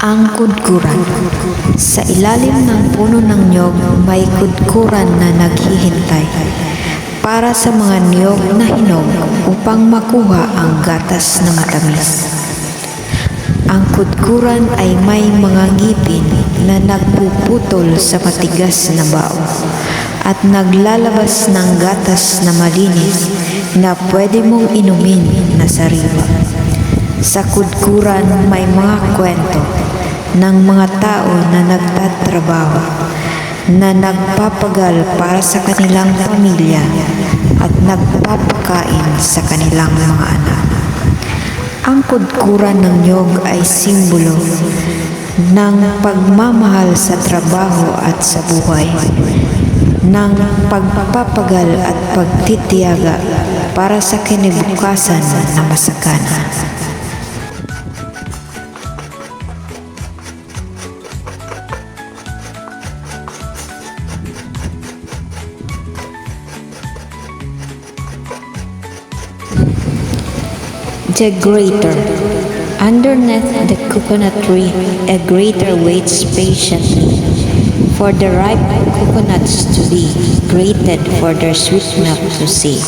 Ang kudkuran. Sa ilalim ng puno ng niyog, may kudkuran na naghihintay para sa mga niyog na hinog upang makuha ang gatas na matamis. Ang kudkuran ay may mga ngipin na nagpuputol sa matigas na bao at naglalabas ng gatas na malinis na pwede mong inumin na sariwa. Sa kudkuran may mga kwento ng mga tao na nagtatrabaho na nagpapagal para sa kanilang pamilya at nagpapakain sa kanilang mga anak. Ang kudkuran ng nyog ay simbolo ng pagmamahal sa trabaho at sa buhay, ng pagpapagal at pagtitiyaga para sa kinibukasan na masagana. The greater. Underneath the coconut tree, a greater waits patiently for the ripe coconuts to be grated for their sweet milk to see.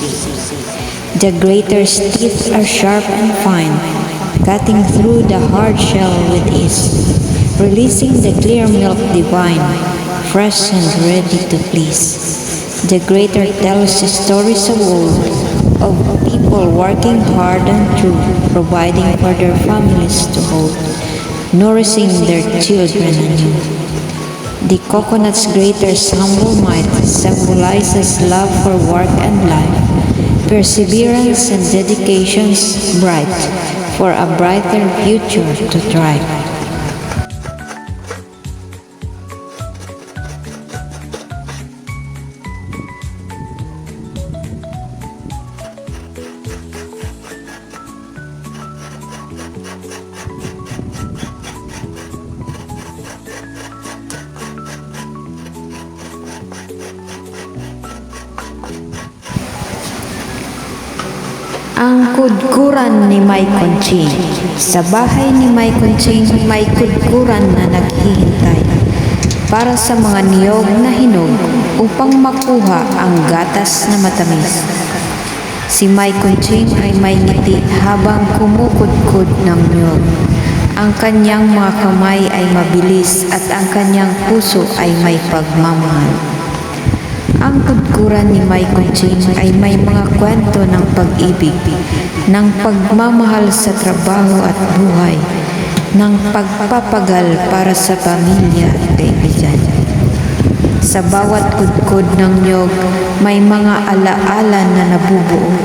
The greater's teeth are sharp and fine, cutting through the hard shell with ease, releasing the clear milk divine, fresh and ready to please. The greater tells the stories of old, of people working hard and true, providing for their families to hold, nourishing their children anew. The coconut's greater's humble might symbolizes love for work and life, perseverance and dedications bright, for a brighter future to thrive. Ang kudkuran ni May Conching. Sa bahay ni May Conching, may kudkuran na naghihintay para sa mga niyog na hinog upang makuha ang gatas na matamis. Si May Conching ay may ngiti habang kumukudkud ng niyog. Ang kanyang mga kamay ay mabilis at ang kanyang puso ay may pagmamahal. Ang kudkuran ni May Conching ay may mga kwento ng pag-ibig, ng pagmamahal sa trabaho at buhay, ng pagpapagal para sa pamilya at kaibigan. Sa bawat kudkod ng niyog, may mga alaala na nabubuo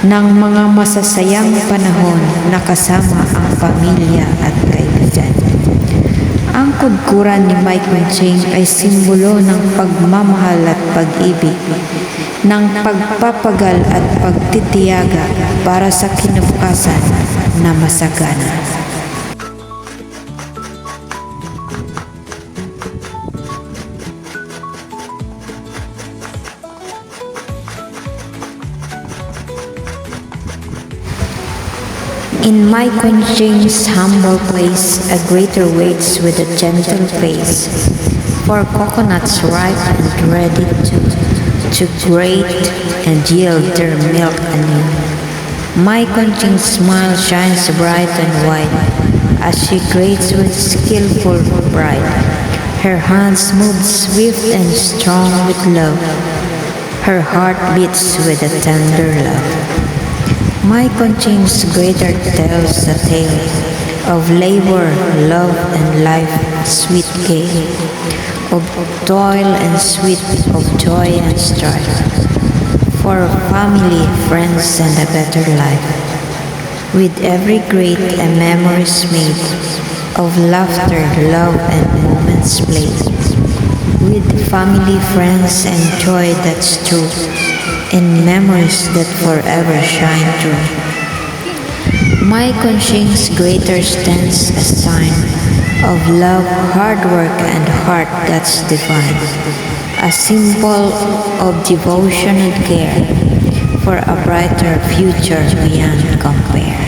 ng mga masasayang panahon na kasama ang pamilya at kaibigan. Ang kudkuran ni Mike Manching ay simbolo ng pagmamahal at pag-ibig, ng pagpapagal at pagtitiyaga para sa kinabukasan na masagana. In my Conching's humble place, a greater waits with a gentle face, for coconuts ripe and ready to, to grate and yield their milk anew. My Conching's smile shines bright and wide, as she grates with skillful pride. Her hands move swift and strong with love, her heart beats with a tender love. My Conching's greater tells a tale of labor, love, and life, sweet game, of toil and sweet, of joy and strife, for family, friends, and a better life. With every great a memories made of laughter, love, and moments played. With family, friends, and joy that's true in memories that forever shine through. My conscience greater stands a sign of love, hard work, and heart that's divine. A symbol of devotion and care for a brighter future beyond compare.